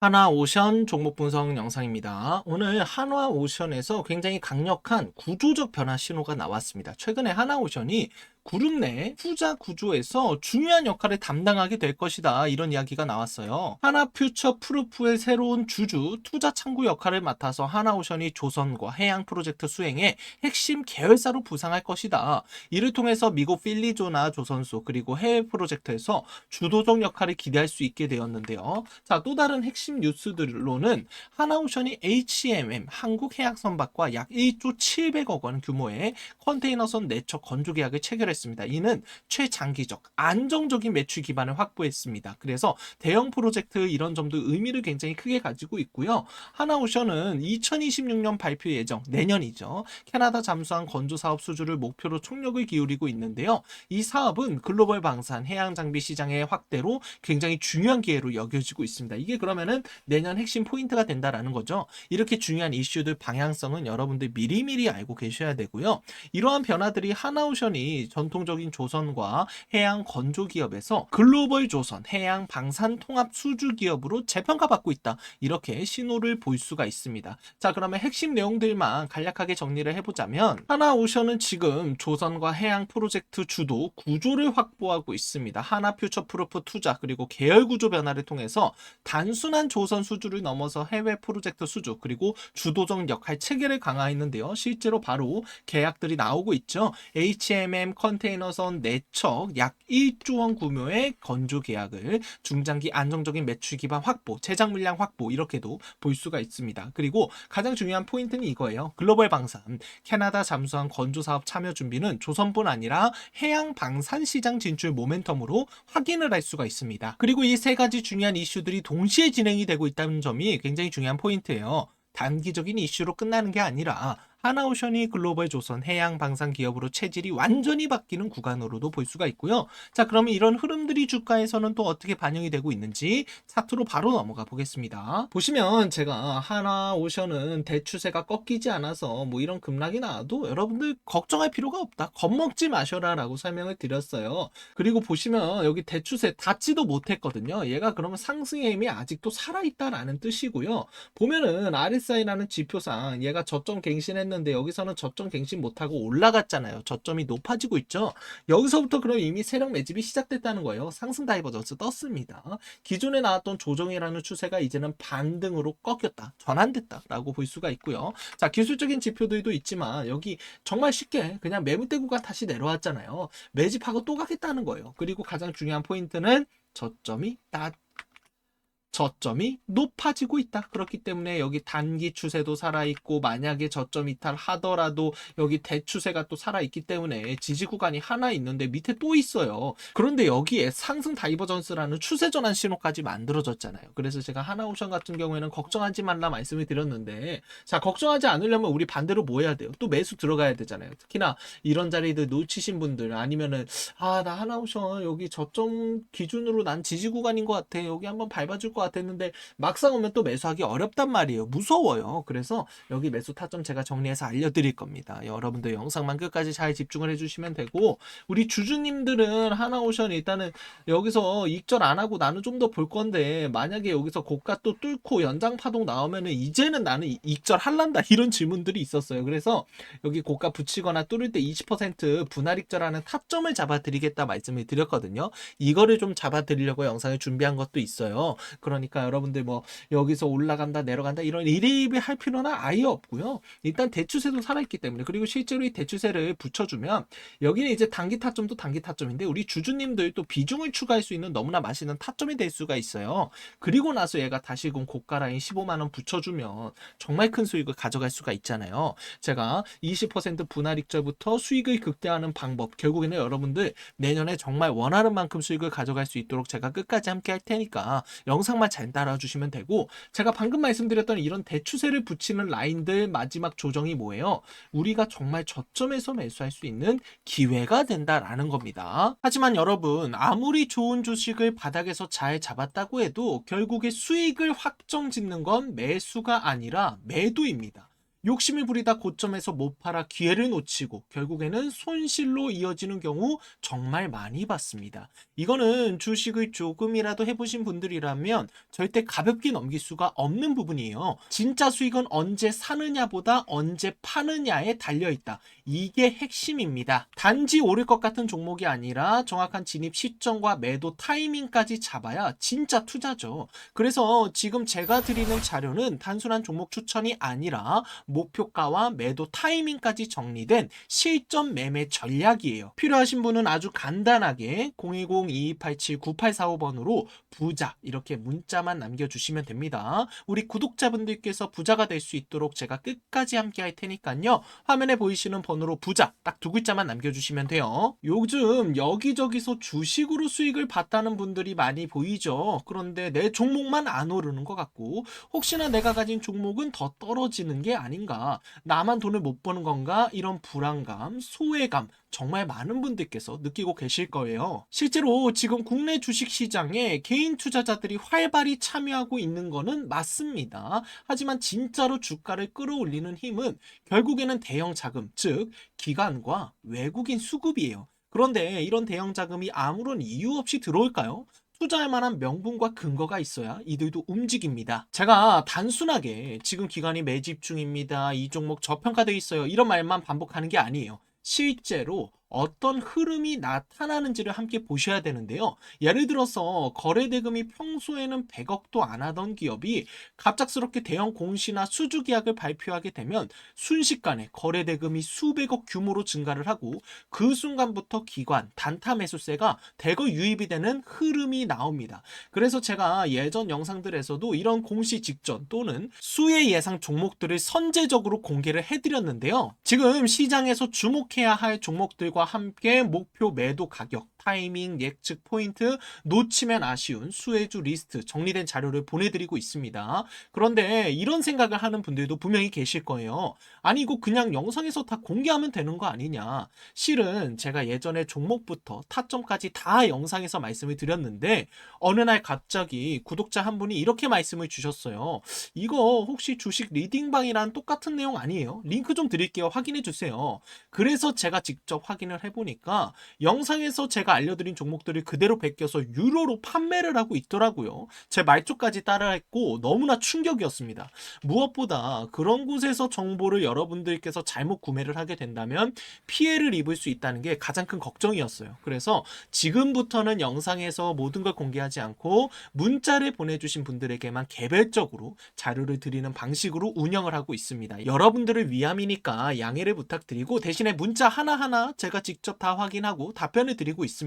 하나오션 종목 분석 영상입니다. 오늘 한화오션에서 굉장히 강력한 구조적 변화 신호가 나왔습니다. 최근에 하나오션이 그룹 내 투자 구조에서 중요한 역할을 담당하게 될 것이다. 이런 이야기가 나왔어요. 하나퓨처 프루프의 새로운 주주 투자 창구 역할을 맡아서 하나오션이 조선과 해양 프로젝트 수행에 핵심 계열사로 부상할 것이다. 이를 통해서 미국 필리조나 조선소 그리고 해외 프로젝트에서 주도적 역할을 기대할 수 있게 되었는데요. 자, 또 다른 핵심 뉴스들로는 하나오션이 HMM 한국해양선박과 약 1조 700억 원 규모의 컨테이너선 내척 건조 계약을 체결했습니다. 이는 최장기적 안정적인 매출 기반을 확보했습니다. 그래서 대형 프로젝트 이런 점도 의미를 굉장히 크게 가지고 있고요. 하나오션은 2026년 발표 예정 내년이죠. 캐나다 잠수함 건조 사업 수주를 목표로 총력을 기울이고 있는데요. 이 사업은 글로벌 방산 해양 장비 시장의 확대로 굉장히 중요한 기회로 여겨지고 있습니다. 이게 그러면은 내년 핵심 포인트가 된다라는 거죠. 이렇게 중요한 이슈들 방향성은 여러분들 미리미리 알고 계셔야 되고요. 이러한 변화들이 하나오션이 전통적인 조선과 해양 건조 기업에서 글로벌 조선 해양 방산 통합 수주 기업으로 재평가받고 있다. 이렇게 신호를 볼 수가 있습니다. 자, 그러면 핵심 내용들만 간략하게 정리를 해보자면 하나오션은 지금 조선과 해양 프로젝트 주도 구조를 확보하고 있습니다. 하나 퓨처 프루프 투자 그리고 계열 구조 변화를 통해서 단순한 조선 수주를 넘어서 해외 프로젝트 수주 그리고 주도적 역할 체계를 강화했는데요. 실제로 바로 계약들이 나오고 있죠. HMM 컨 테이너선 내척 약 1조 원 규모의 건조 계약을 중장기 안정적인 매출 기반 확보, 제작 물량 확보 이렇게도 볼 수가 있습니다. 그리고 가장 중요한 포인트는 이거예요. 글로벌 방산, 캐나다 잠수함 건조 사업 참여 준비는 조선뿐 아니라 해양 방산 시장 진출 모멘텀으로 확인을 할 수가 있습니다. 그리고 이 세 가지 중요한 이슈들이 동시에 진행이 되고 있다는 점이 굉장히 중요한 포인트예요. 단기적인 이슈로 끝나는 게 아니라 하나오션이 글로벌 조선 해양 방산 기업으로 체질이 완전히 바뀌는 구간으로도 볼 수가 있고요. 자, 그러면 이런 흐름들이 주가에서는 또 어떻게 반영이 되고 있는지 차트로 바로 넘어가 보겠습니다. 보시면 제가 하나오션은 대추세가 꺾이지 않아서 뭐 이런 급락이 나와도 여러분들 걱정할 필요가 없다. 겁먹지 마셔라 라고 설명을 드렸어요. 그리고 보시면 여기 대추세 닿지도 못했거든요. 얘가 그러면 상승의 힘이 아직도 살아있다라는 뜻이고요. 보면은 RSI라는 지표상 얘가 저점 갱신했는 데 여기서는 저점 갱신 못하고 올라갔잖아요. 저점이 높아지고 있죠. 여기서부터 그럼 이미 세력 매집이 시작됐다는 거예요. 상승 다이버전스 떴습니다. 기존에 나왔던 조정이라는 추세가 이제는 반등으로 꺾였다. 전환됐다라고 볼 수가 있고요. 자, 기술적인 지표들도 있지만 여기 정말 쉽게 그냥 매물대 구간 다시 내려왔잖아요. 매집하고 또 가겠다는 거예요. 그리고 가장 중요한 포인트는 저점이 딱 저점이 높아지고 있다. 그렇기 때문에 여기 단기 추세도 살아있고 만약에 저점 이탈 하더라도 여기 대추세가 또 살아있기 때문에 지지 구간이 하나 있는데 밑에 또 있어요. 그런데 여기에 상승 다이버전스라는 추세 전환 신호까지 만들어졌잖아요. 그래서 제가 하나오션 같은 경우에는 걱정하지 말라 말씀을 드렸는데 자 걱정하지 않으려면 우리 반대로 뭐 해야 돼요? 또 매수 들어가야 되잖아요. 특히나 이런 자리들 놓치신 분들 아니면은 아 나 하나오션 여기 저점 기준으로 난 지지 구간인 것 같아. 여기 한번 밟아줄 것 같았는데 막상 오면 또 매수하기 어렵단 말이에요. 무서워요. 그래서 여기 매수 타점 제가 정리해서 알려드릴 겁니다. 여러분들 영상만 끝까지 잘 집중을 해주시면 되고 우리 주주님들은 하나오션 일단은 여기서 익절 안 하고 나는 좀 더 볼 건데 만약에 여기서 고가 또 뚫고 연장 파동 나오면은 이제는 나는 이- 익절 할란다 이런 질문들이 있었어요. 그래서 여기 고가 붙이거나 뚫을 때 20% 분할 익절하는 타점을 잡아드리겠다 말씀을 드렸거든요. 이거를 좀 잡아드리려고 영상을 준비한 것도 있어요. 그러니까 여러분들 뭐 여기서 올라간다 내려간다 이런 이리비 할 필요는 아예 없고요. 일단 대추세도 살아있기 때문에 그리고 실제로 이 대추세를 붙여주면 여기는 이제 단기 타점도 단기 타점인데 우리 주주님들 또 비중을 추가할 수 있는 너무나 맛있는 타점이 될 수가 있어요. 그리고 나서 얘가 다시금 고가 라인 15만 원 붙여주면 정말 큰 수익을 가져갈 수가 있잖아요. 제가 20% 분할 익절부터 수익을 극대화하는 방법 결국에는 여러분들 내년에 정말 원하는 만큼 수익을 가져갈 수 있도록 제가 끝까지 함께 할 테니까 영상 만 잘 따라주시면 되고 제가 방금 말씀드렸던 이런 대추세를 붙이는 라인들 마지막 조정이 뭐예요? 우리가 정말 저점에서 매수할 수 있는 기회가 된다라는 겁니다. 하지만 여러분 아무리 좋은 주식을 바닥에서 잘 잡았다고 해도 결국에 수익을 확정 짓는 건 매수가 아니라 매도입니다. 욕심을 부리다 고점에서 못 팔아 기회를 놓치고 결국에는 손실로 이어지는 경우 정말 많이 봤습니다. 이거는 주식을 조금이라도 해보신 분들이라면 절대 가볍게 넘길 수가 없는 부분이에요. 진짜 수익은 언제 사느냐보다 언제 파느냐에 달려있다. 이게 핵심입니다. 단지 오를 것 같은 종목이 아니라 정확한 진입 시점과 매도 타이밍까지 잡아야 진짜 투자죠. 그래서 지금 제가 드리는 자료는 단순한 종목 추천이 아니라 목표가와 매도 타이밍까지 정리된 실전 매매 전략이에요. 필요하신 분은 아주 간단하게 010-2287-9845번으로 부자 이렇게 문자만 남겨주시면 됩니다. 우리 구독자분들께서 부자가 될 수 있도록 제가 끝까지 함께 할 테니까요. 화면에 보이시는 번호로 부자 딱 두 글자만 남겨주시면 돼요. 요즘 여기저기서 주식으로 수익을 봤다는 분들이 많이 보이죠. 그런데 내 종목만 안 오르는 것 같고 혹시나 내가 가진 종목은 더 떨어지는 게 아닌가 나만 돈을 못 버는 건가 이런 불안감, 소외감 정말 많은 분들께서 느끼고 계실 거예요. 실제로 지금 국내 주식 시장에 개인 투자자들이 활발히 참여하고 있는 거는 맞습니다. 하지만 진짜로 주가를 끌어올리는 힘은 결국에는 대형 자금, 즉 기관과 외국인 수급이에요. 그런데 이런 대형 자금이 아무런 이유 없이 들어올까요? 투자할 만한 명분과 근거가 있어야 이들도 움직입니다. 제가 단순하게 지금 기관이 매집 중입니다. 이 종목 저평가돼 있어요. 이런 말만 반복하는 게 아니에요. 실제로 어떤 흐름이 나타나는지를 함께 보셔야 되는데요. 예를 들어서 거래 대금이 평소에는 100억도 안 하던 기업이 갑작스럽게 대형 공시나 수주 계약을 발표하게 되면 순식간에 거래 대금이 수백억 규모로 증가를 하고 그 순간부터 기관 단타 매수세가 대거 유입이 되는 흐름이 나옵니다. 그래서 제가 예전 영상들에서도 이런 공시 직전 또는 수혜 예상 종목들을 선제적으로 공개를 해드렸는데요. 지금 시장에서 주목해야 할 종목들과 함께 목표 매도 가격, 타이밍, 예측 포인트, 놓치면 아쉬운 수혜주 리스트 정리된 자료를 보내드리고 있습니다. 그런데 이런 생각을 하는 분들도 분명히 계실 거예요. 아니 이거 그냥 영상에서 다 공개하면 되는 거 아니냐. 실은 제가 예전에 종목부터 타점까지 다 영상에서 말씀을 드렸는데 어느 날 갑자기 구독자 한 분이 이렇게 말씀을 주셨어요. 이거 혹시 주식 리딩방이랑 똑같은 내용 아니에요? 링크 좀 드릴게요. 확인해 주세요. 그래서 제가 직접 확인을 해보니까 영상에서 제가 알려드린 종목들을 그대로 베껴서 유로로 판매를 하고 있더라고요. 제 말조까지 따라했고 너무나 충격이었습니다. 무엇보다 그런 곳에서 정보를 여러분들께서 잘못 구매를 하게 된다면 피해를 입을 수 있다는 게 가장 큰 걱정이었어요. 그래서 지금부터는 영상에서 모든 걸 공개하지 않고 문자를 보내주신 분들에게만 개별적으로 자료를 드리는 방식으로 운영을 하고 있습니다. 여러분들을 위함이니까 양해를 부탁드리고 대신에 문자 하나하나 제가 직접 다 확인하고 답변을 드리고 있습니다.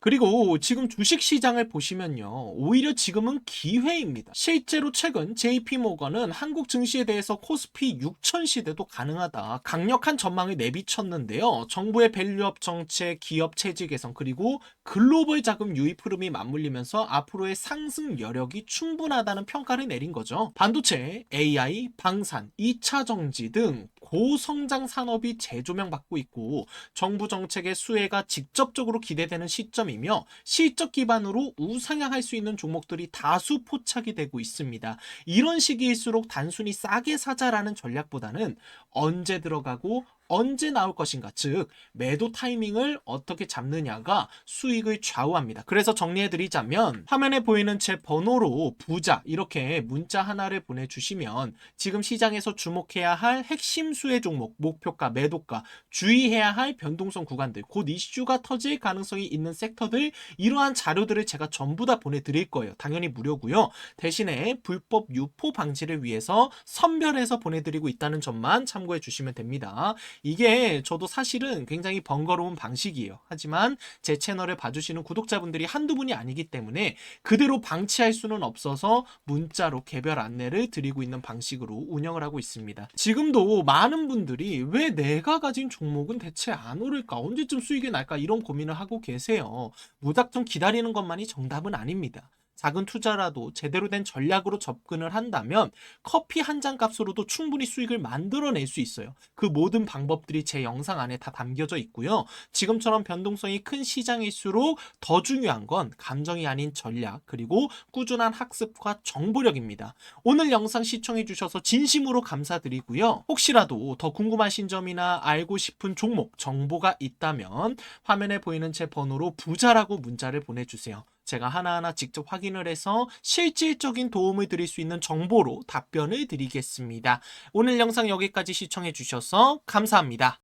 그리고 지금 주식 시장을 보시면요. 오히려 지금은 기회입니다. 실제로 최근 JP모건은 한국 증시에 대해서 코스피 6천 시대도 가능하다. 강력한 전망을 내비쳤는데요. 정부의 밸류업 정책, 기업 체질 개선 그리고 글로벌 자금 유입 흐름이 맞물리면서 앞으로의 상승 여력이 충분하다는 평가를 내린 거죠. 반도체, AI, 방산, 2차 정지 등 고성장 산업이 재조명받고 있고 정부 정책의 수혜가 직접적으로 기대되는 시점이며 실적 기반으로 우상향할 수 있는 종목들이 다수 포착이 되고 있습니다. 이런 시기일수록 단순히 싸게 사자라는 전략보다는 언제 들어가고 언제 나올 것인가, 즉 매도 타이밍을 어떻게 잡느냐가 수익을 좌우합니다. 그래서 정리해 드리자면 화면에 보이는 제 번호로 부자 이렇게 문자 하나를 보내 주시면 지금 시장에서 주목해야 할 핵심 수혜 종목, 목표가, 매도가, 주의해야 할 변동성 구간들, 곧 이슈가 터질 가능성이 있는 섹터들 이러한 자료들을 제가 전부 다 보내 드릴 거예요. 당연히 무료고요. 대신에 불법 유포 방지를 위해서 선별해서 보내 드리고 있다는 점만 참고해 주시면 됩니다. 이게 저도 사실은 굉장히 번거로운 방식이에요. 하지만 제 채널을 봐주시는 구독자분들이 한두 분이 아니기 때문에 그대로 방치할 수는 없어서 문자로 개별 안내를 드리고 있는 방식으로 운영을 하고 있습니다. 지금도 많은 분들이 왜 내가 가진 종목은 대체 안 오를까? 언제쯤 수익이 날까? 이런 고민을 하고 계세요. 무작정 기다리는 것만이 정답은 아닙니다. 작은 투자라도 제대로 된 전략으로 접근을 한다면 커피 한 잔 값으로도 충분히 수익을 만들어낼 수 있어요. 그 모든 방법들이 제 영상 안에 다 담겨져 있고요. 지금처럼 변동성이 큰 시장일수록 더 중요한 건 감정이 아닌 전략, 그리고 꾸준한 학습과 정보력입니다. 오늘 영상 시청해주셔서 진심으로 감사드리고요. 혹시라도 더 궁금하신 점이나 알고 싶은 종목, 정보가 있다면 화면에 보이는 제 번호로 부자라고 문자를 보내주세요. 제가 하나하나 직접 확인을 해서 실질적인 도움을 드릴 수 있는 정보로 답변을 드리겠습니다. 오늘 영상 여기까지 시청해 주셔서 감사합니다.